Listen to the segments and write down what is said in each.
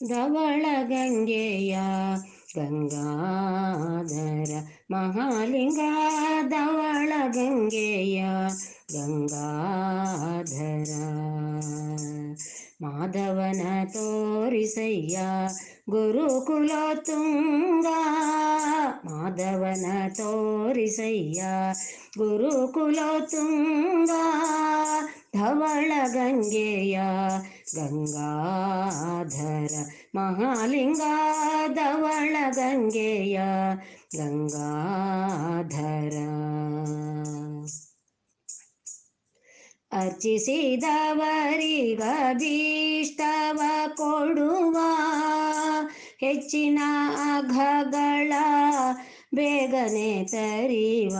ಧವಳ ಗಂಗೆಯ ಗಂಗಾಧರ ಮಹಾಲಿಂಗ ಧವಳ ಗಂಗೆಯ ಗಂಗಾಧರ ಮಾಧವನ ತೋರಿಸಯ್ಯ ಗುರುಕುಲ ತುಂಗ ಮಾಧವನ ತೋರಿಸಯ್ಯ ಗುರುಕುಲ ತುಂಗ ಧವಳ ಗಂಗೆಯ ಗಂಗಾಧರ ಮಹಾಲಿಂಗ ಧವಳ ಗಂಗೆಯ ಗಂಗಾಧರ. ಅರ್ಚಿಸಿದವರಿಗದೀಷ್ಟವ ಕೊಡುವ ಹೆಚ್ಚಿನ ಅಘಗಳ ಬೇಗನೆ ತರಿವ.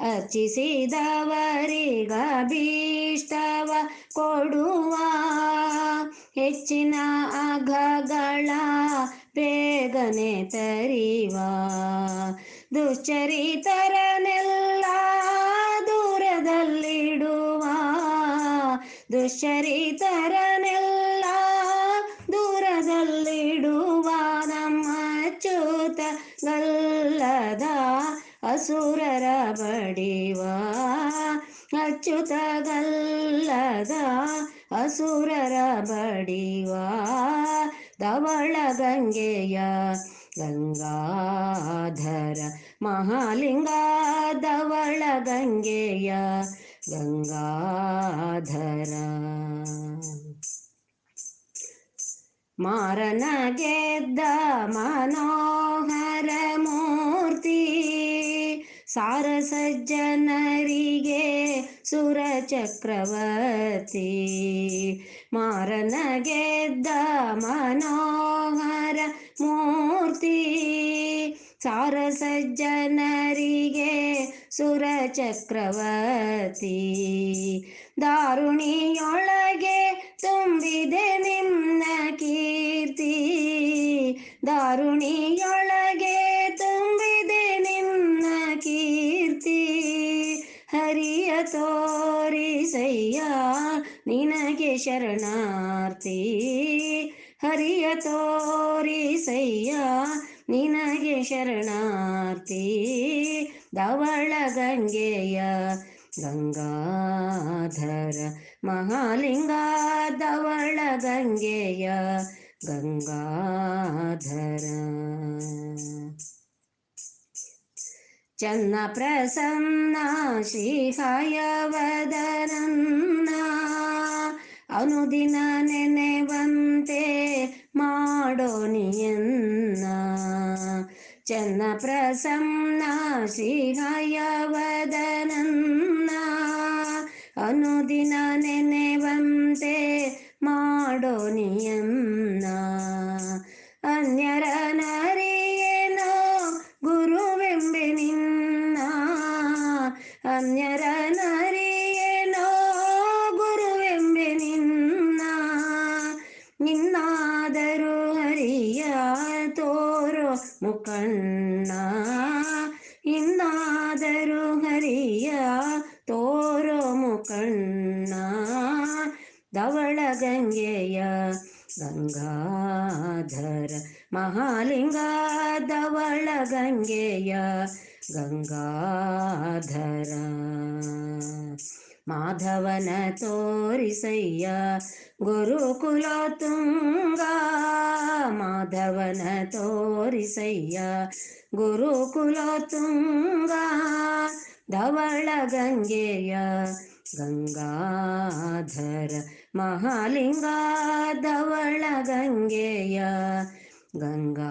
ಅರ್ಚಿಸಿದವರಿಗಭೀಷ್ಟವ ಕೊಡುವ ಹೆಚ್ಚಿನ ಅಘಗಳ ಬೇಗನೆ ತರಿವ. ದುಶ್ಚರಿತರನೆಲ್ಲ ದೂರದಲ್ಲಿಡುವ. ದುಶ್ಚರಿತರನೆಲ್ಲ ದೂರದಲ್ಲಿಡುವ ನಮ್ಮ ಅಚ್ಯುತ ಗಲ್ಲದ ಅಸುರರ ಬಡಿವ. ಅಚ್ಯುತ ಗಲ್ಲದ ಅಸುರರ ಬಡಿವ ದವಳ ಗಂಗೆಯ ಗಂಗಾಧರ ಮಹಾಲಿಂಗ ದವಳ ಗಂಗೆಯ ಗಂಗಾಧರ. ಮಾರನ ಗೆದ್ದ ಮನೋಹರ ಮೂರ್ತಿ ಸಾರ ಸಜ್ಜನರಿಗೆ ಸುರ ಚಕ್ರವರ್ತಿ ಮಾರನ ಗೆದ್ದ ಮನೋಹರ ಮೂರ್ತಿ ಸಾರ ಸಜ್ಜನರಿಗೆ ಸುರ ಚಕ್ರವರ್ತಿ ದಾರುಣಿಯೊಳಗೆ ತುಂಬಿದೆ ನಿನ್ನ ಕೀರ್ತಿ ದಾರುಣಿಯೊಳಗೆ ತೋರಿಸಯ್ಯ ನಿನಗೆ ಶರಣಾರ್ಥಿ. ಹರಿಯ ತೋರಿಸಯ್ಯ ನಿನಗೆ ಶರಣಾರ್ಥಿ. ಧವಳ ಗಂಗೆಯ ಗಂಗಾಧರ ಮಹಾಲಿಂಗ ಧವಳ ಗಂಗೆಯ ಗಂಗಾಧರ. ಚನ್ನ ಪ್ರಸನ್ನ ಶ್ರೀಹಾಯವದನನ್ನ ಅನುದಿನ ನೆನೆವಂತೆ ಮಾಡೋ ನಿಯನ್ನ ಚನ್ನ ಪ್ರಸನ್ನ ಶ್ರೀಹಾಯವದನನ್ನ ಅನುದಿನ ನೆನೆವಂತೆ ಮುಖಣ್ಣ ಇನ್ನಾದರೂ ಹರಿಯ ತೋರೋ ಮುಕಣ್ಣ ದವಳ ಗಂಗೆಯ ಗಂಗಾಧರ ಮಹಾಲಿಂಗ ದವಳ ಗಂಗೆಯ ಗಂಗಾಧರ. ಮಾಧವನ ತೋರಿಸಯ್ಯ ಗುರುಕುಲ ತುಂಗ ಮಾಧವನ ತೋರಿಸಯ್ಯ ಗುರುಕುಲ ತುಂಗ ಧವಳ ಗಂಗೆಯ ಗಂಗಾಧರ ಮಹಾಲಿಂಗ ಧವಳ ಗಂಗೆಯ ಗಂಗಾಧರ